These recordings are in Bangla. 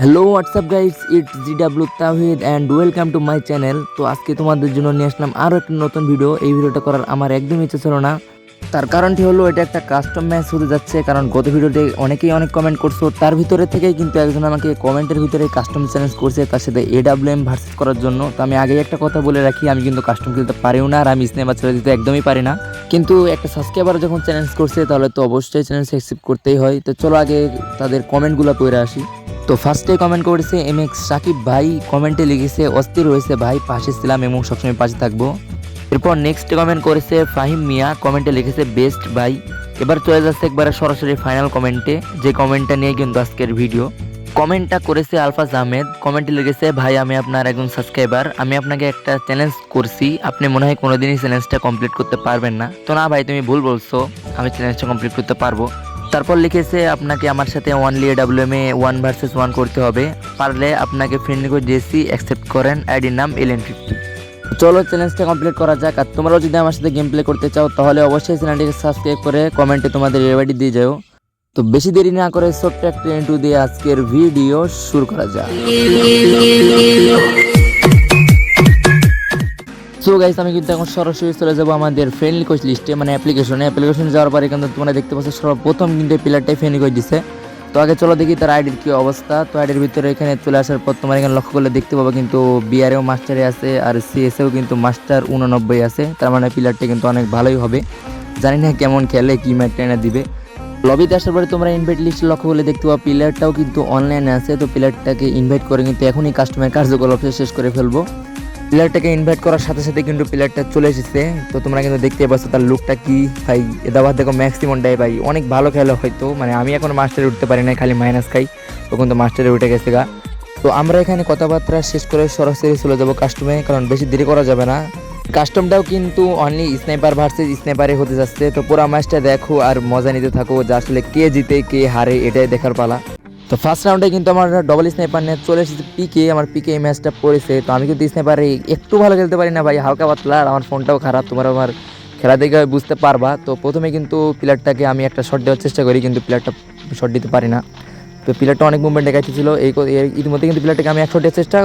Hello WhatsApp guys it's G W Tahid and welcome to my channel তো আজকে তোমাদের জন্য নিয়ে আসলাম আরও একটা নতুন ভিডিও এই ভিডিওটা করার আমার একদম ইচ্ছে ছিল না। তার কারণটি হলো, এটা একটা কাস্টম ম্যাচ হতে যাচ্ছে, কারণ গত ভিডিওতে অনেকেই অনেক কমেন্ট করছ। তার ভিতরে থেকেই কিন্তু একজন আমাকে কমেন্টের ভিতরে কাস্টম চ্যালেঞ্জ করছে, তার সাথে এ ডাব্লিউ এম ভার্সেস করার জন্য। তো আমি আগেই একটা কথা বলে রাখি, আমি কিন্তু কাস্টম খেলতে পারিও না, আর আমি সিনেমা ছেড়ে দিতে একদমই পারি না। কিন্তু একটা সাবস্ক্রাইবার যখন চ্যালেঞ্জ করছে, তাহলে তো অবশ্যই চ্যালেঞ্জ অ্যাকসেপ্ট করতেই হয়। তো চলো আগে তাদের কমেন্টগুলো পড়ে আসি। তো ফার্স্টে কমেন্ট করেছে এম এক্স সাকিব ভাই কমেন্টে লিখেছে, অস্থির হয়েছে ভাই, পাশে ছিলাম এবং সবসময় পাশে থাকব। এরপর নেক্সট কমেন্ট করেছে ফাহিম মিয়া কমেন্টে লিখেছে, বেস্ট ভাই। এবার চলে যাচ্ছে একবারে সরাসরি ফাইনাল কমেন্টে যে কমেন্টটা নিয়ে কিন্তু আজকের ভিডিও কমেন্টটা করেছে আলফাজ আহমেদ কমেন্টে লিখেছে, ভাই, আমি আপনার একজন সাবস্ক্রাইবার আমি আপনাকে একটা চ্যালেঞ্জ করছি, আপনি মনে হয় কোনোদিনই চ্যালেঞ্জটা কমপ্লিট করতে পারবেন না। তো না ভাই, তুমি ভুল বলছো, আমি চ্যালেঞ্জটা কমপ্লিট করতে পারব। তারপর লিখেছে, আপনাকে আমার সাথে ওয়ানলি ডাব্লিউএম এ ওয়ান ভার্সেস ওয়ান করতে হবে। পারলে আপনাকে ফ্রেন্ড রিকোয়েস্ট দিয়েছি অ্যাকসেপ্ট করেন আইডির নাম এলেন ফিফটি চলো চ্যালেঞ্জটা কমপ্লিট করা যাক। আর তোমরাও যদি আমার সাথে গেম প্লে করতে চাও, তাহলে অবশ্যই চ্যানেলটিকে সাবস্ক্রাইব করে কমেন্টে তোমাদের রেওয়ার্ডি দিয়ে যাও। তো বেশি দেরি না করে ছোট্ট একটা ইন্টু দিয়ে আজকের ভিডিও শুরু করা যাক। গাইস আমি কিন্তু এখন সরাসরি চলে যাব আমাদের ফ্রেন্ড রিকোয়েস্ট লিস্টে মানে অ্যাপ্লিকেশনে অ্যাপ্লিকেশনে যাওয়ার পরে কিন্তু তোমরা দেখতে পাচ্ছ, সর্বপ্রথম কিন্তু এই প্লেয়ারটাই ফ্রেন্ড রিকোয়েস্ট দিছে। তো আগে চলো দেখি তার আইডির কি অবস্থা। তো আইডির ভিতরে এখানে চলে আসার পর তোমার এখানে লক্ষ্য করলে দেখতে পাবো কিন্তু বিআরএও মাস্টারে আছে, আর সিএসএও কিন্তু মাস্টার উননব্বই আছে। তার মানে প্লেয়ারটা কিন্তু অনেক ভালোই হবে। জানি না কেমন খেলে, কি ম্যাটটা এনে দিবে। লবিতে আসার পরে তোমরা ইনভাইট লিস্ট লক্ষ্য করলে দেখতে পাবো প্লেয়ারটাও কিন্তু অনলাইনে আছে। তো প্লেয়ারটাকে ইনভাইট করে কিন্তু এখনই কাস্টমার কার্যকলাপ শেষ করে ফেলব। প্লেয়ারটাকে ইনভাইট করার সাথে সাথে কিন্তু প্লেয়ারটা চলে এসেছে। তো তোমরা কিন্তু দেখতে পাচ্ছ তার লুকটা কি। ভাই এদাবার দেখো ম্যাক্সিমনটাই ভাই। অনেক ভালো খেলো হয়তো। মানে আমি এখন মাস্টারে উঠতে পারি না খালি মাইনাস খাই। তখন তো মাস্টারে উঠে গেছে গা। তো আমরা এখানে কথাবার্তা শেষ করে সরাসরি চলে যাব কাস্টমে কারণ বেশি দেরি করা যাবে না। কাস্টমটাও কিন্তু অনলি স্নাইপার ভার্সেস স্নাইপারে হতে যাচ্ছে। তো পুরো ম্যাচটা দেখো আর মজা নিতে থাকো, যে আসলে কে জিতে, কে হারে, এটাই দেখার পালা। তো ফার্স্ট রাউন্ডে কিন্তু আমার ডবল স্নাইপার নিয়ে চলে এসেছে পিকে আমার পিকে এই ম্যাচটা পড়েছে। তো আমি কিন্তু স্নাইপারে একটু ভালো খেলতে পারি না ভাই, হালকা পাতলা আর আমার ফোনটাও খারাপ, তোমার আমার খেলা দেখে বুঝতে পারবা। তো প্রথমে কিন্তু প্লেয়ারটাকে আমি একটা শট দেওয়ার চেষ্টা করি, কিন্তু প্লেয়ারটা শট দিতে পারি না। তো প্লেয়ারটা অনেক মুভমেন্ট দেখাচ্ছিল এই ইতিমধ্যে কিন্তু প্লেয়ারটাকে আমি এক শট দেওয়ার চেষ্টা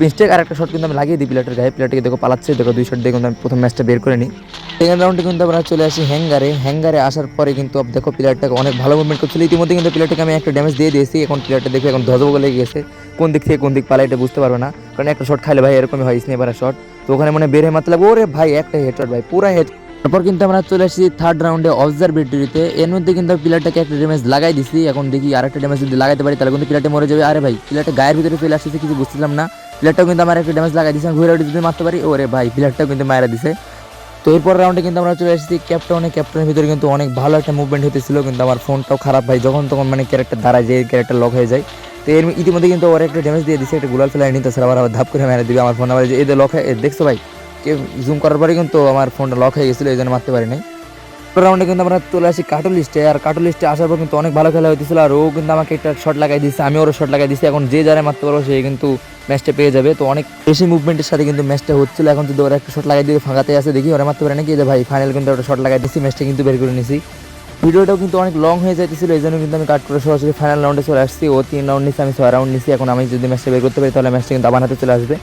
মিস্টেক আর একটা শট কিন্তু আমি লাগিয়ে দিই প্লেয়ারটার গায়ে। প্লেয়ারটাকে দেখো পালাচ্ছে, দেখো দুই শট কিন্তু আমি প্রথম ম্যাচটা বের করে নিই। সেকেন্ড রাউন্ডে কিন্তু আমরা চলে আসি হ্যাঙ্গারে হ্যাঙ্গারে আসার পরে কিন্তু দেখো প্লেয়ারটাকে অনেক ভালো মুভমেন্ট করছিল। ইতিমধ্যে কিন্তু প্লেয়ারটাকে আমি একটা ড্যামেজ দিয়ে দিয়েছি। এখন প্লেয়ারটা দেখে এখন ধজব লেগে গেছে কোন দিক থেকে কোন দিক পালা এটা বুঝতে পারবে না। কারণ একটা শট খাইলে ভাই এরকমই হয় স্নেপারের শট তো ওখানে মানে হয়ে লাগবে ওরে ভাই, একটা হেডশট ভাই, পুরা হেড তারপর কিন্তু আমরা চলে এসেছি থার্ড রাউন্ডে অবজারভেটরিতে এর মধ্যে কিন্তু প্লেয়ারটাকে একটা ড্যামেজ লাগাই দিছি। এখন দেখি আরেকটা ড্যামেজ যদি লাগাইতে পারি, তাহলে কিন্তু প্লেয়ারটা মরে যাবে। আরে ভাই প্লেয়ারটা গায়ের ভিতরে চলে আসছে কিছু বুঝছিলাম না। প্লেয়ারটাও কিন্তু আমার একটা ড্যামেজ লাগাই দিছে। ঘুরে যদি মারতে পারি, ওরে ভাই প্লেয়ারটাও কিন্তু মারা দিছে। তো এরপর রাউন্ডে কিন্তু আমরা চলে এসেছি ক্যাপ্টনে ক্যাপ্টনের ভিতরে কিন্তু অনেক ভালো একটা মুভমেন্ট হতেছিল কিন্তু আমার ফোনটাও খারাপ ভাই। যখন তখন মানে ক্যারেক্টার দাঁড়ায় যায় ক্যারেক্টার লক হয়ে যায়। তো এর ইতিমধ্যে কিন্তু ওর একটা ড্যামেজ দিয়ে দিচ্ছে একটা গুলাল ফেলায় নিতে স্যার, আবার ধাপ করে মেরে দিবে আমার ফোন আবার যে এদের লক হয়ে দেখছ ভাই? জুম করার পরে কিন্তু আমার ফোনটা লক হয়ে গেছিল, এই জন্য মারতে পারি নাই। রাউন্ডে কিন্তু আমরা চলে আসি কার্টুন লিস্টে আর কার্টুন লিস্টে আসার পর কিন্তু অনেক ভালো খেলা হয়েছিল আর ও কিন্তু আমাকে একটা শট লাগাই দিচ্ছে আমি ওর শট লাগাই দিচ্ছি এখন যে যারা মারতে পারব সে কিন্তু ম্যাচটা পেয়ে যাবে। তো অনেক বেশি মুভমেন্টের সাথে কিন্তু ম্যাচটা হচ্ছিল। এখন যদি ওরা একটা শট লাগাই দিয়ে ফাঁকাতে আছে দেখি ওরা মারতে পারে নাকি? যে ভাই ফাইনাল কিন্তু একটা শট লাগাই দিচ্ছি ম্যাচটা কিন্তু বের করে নিছি। ভিডিওটাও কিন্তু অনেক লং হয়ে যাইতেছিল, এই জন্য কিন্তু আমি কাট করে সরাসরি ফাইনাল রাউন্ডে চলে আসছি। ও তিন রাউন্ড নিচ্ছি আমি ছয় রাউন্ড নিচ্ছি এখন আমি যদি ম্যাচটা বের করতে পারি তাহলে ম্যাচটা কিন্তু আবার হাতে চলে আসবে।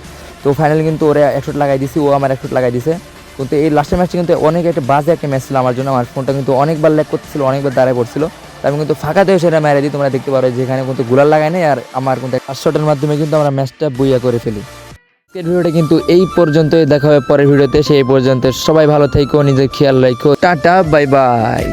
তো ফাইনাল কিন্তু ওরা এক শট লাগাই দিছি, ও আমার এক শট লাগাই দিছে। কিন্তু এই লাস্টের ম্যাচটা কিন্তু অনেক একটা বাজে একটা ম্যাচ ছিল আমার জন্য। আমার ফোনটা কিন্তু অনেকবার ল্যাক করতেছিল, অনেকবার দাঁড়ায় পড়ছিল। আমি কিন্তু ফাঁকাতেও সেটা মেরে দিই, তোমরা দেখতে পারো যেখানে কিন্তু গুলার লাগাই নেই আর আমার কিন্তু এক শটের মাধ্যমে কিন্তু আমরা ম্যাচটা বইয়া করে ফেলি। আজকের ভিডিওটা কিন্তু এই পর্যন্তই, দেখা হবে পরের ভিডিওতে। সেই পর্যন্ত সবাই ভালো থেকো, নিজের খেয়াল রাখো। Tata bye bye